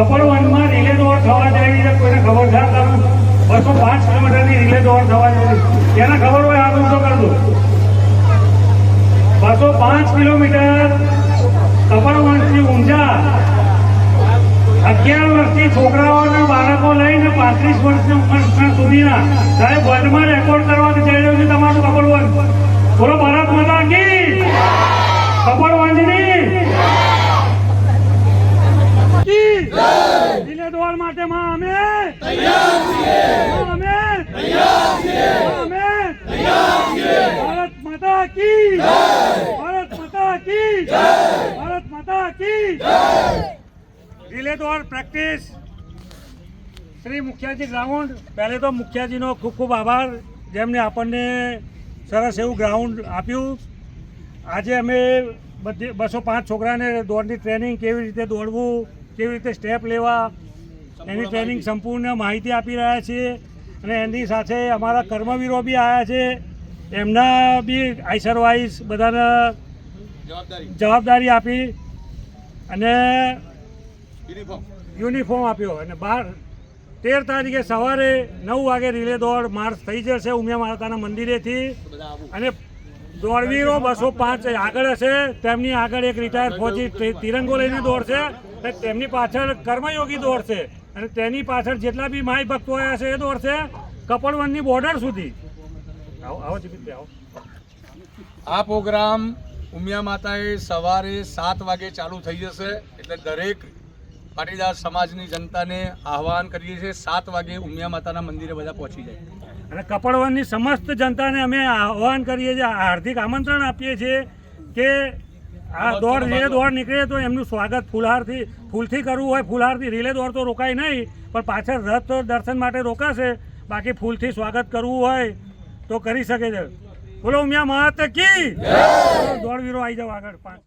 કપડ વનમાં રિલે દોડ થવા જાય છે. કોઈને ખબર છે તમે બસો પાંચ કિલોમીટરની રિલે દોડ થવા જાય. જેને ખબર હોય આ તો કર દો બસો પાંચ કિલોમીટર કપડ વનથી ઊંઝા. અગિયાર વર્ષથી છોકરાઓના બાળકો લઈને પાંત્રીસ વર્ષની ઉંમર સુધીના. સાહેબ વર્લ્ડમાં રેકોર્ડ કરવાની જઈ રહ્યો છે. તમારું કપડ વન બોલો ભારત માતા કી કપડ વંશની કી દિલે દોડ માટે માં અમે માં અમે માં અમે ભારત માતા કી ભારત માતા કી ભારત માતા કી રિલે દોડ પ્રેક્ટિસ. શ્રી મુખિયાજી ગ્રાઉન્ડ. પહેલે તો મુખિયાજીનો ખૂબ ખૂબ આભાર, જેમને આપણને સરસ એવું ગ્રાઉન્ડ આપ્યું. આજે અમે બધી બસો પાંચ છોકરાને દોડની ટ્રેનિંગ કેવી રીતે દોડવું, કેવી રીતે સ્ટેપ લેવા એની ટ્રેનિંગ સંપૂર્ણ માહિતી આપી રહ્યા છીએ અને એની સાથે અમારા કર્મવીરો બી આવ્યા છે. એમના બી આઈસર વાઇઝ બધાને જવાબદારી. આપી અને યુનિફોર્મ આપ્યો અને બાર તેર તારીખે સવારે નવ વાગે રિલે દોડ માર્ચ થઈ જશે ઉમિયા માતાના મંદિરેથી. અને દોડવીરો બસો પાંચ આગળ હશે તેમની આગળ એક રિટાયર ફોજી તિરંગો લઈને દોડશે તેમની પાછળ કર્મયોગી દોડશે. અને તેની પાછળ જેટલા બી માય ભક્તો આવ્યા છે એ દોડશે કપડવનની બોર્ડર સુધી. આવો આવો જીગીતભાઈ, આવો. આ પ્રોગ્રામ ઉમિયા માતાએ સવારે સાત વાગે ચાલુ થઈ જશે એટલે દરેક પાટીદાર સમાજની જનતાને આહવાન કરીએ છીએ સાત વાગે ઉમિયા માતાના મંદિરે બધા પહોંચી જાય. અને કપડવનની સમસ્ત જનતાને અમે આહવાન કરીએ છીએ હાર્દિક આમંત્રણ આપીએ છીએ કે આ દોડ રિલે દોડ. નીકળે તો એમનું સ્વાગત ફૂલહારથી ફૂલથી કરવું હોય ફૂલહારથી રિલે દોડ તો રોકાય નહીં પણ પાછળ રથ દર્શન માટે રોકાશે બાકી ફૂલથી સ્વાગત કરવું હોય તો કરી શકે છે. બોલો ઉમિયા મહાત કી? દોડવીરો આવી જાવ આગળ પાંચ.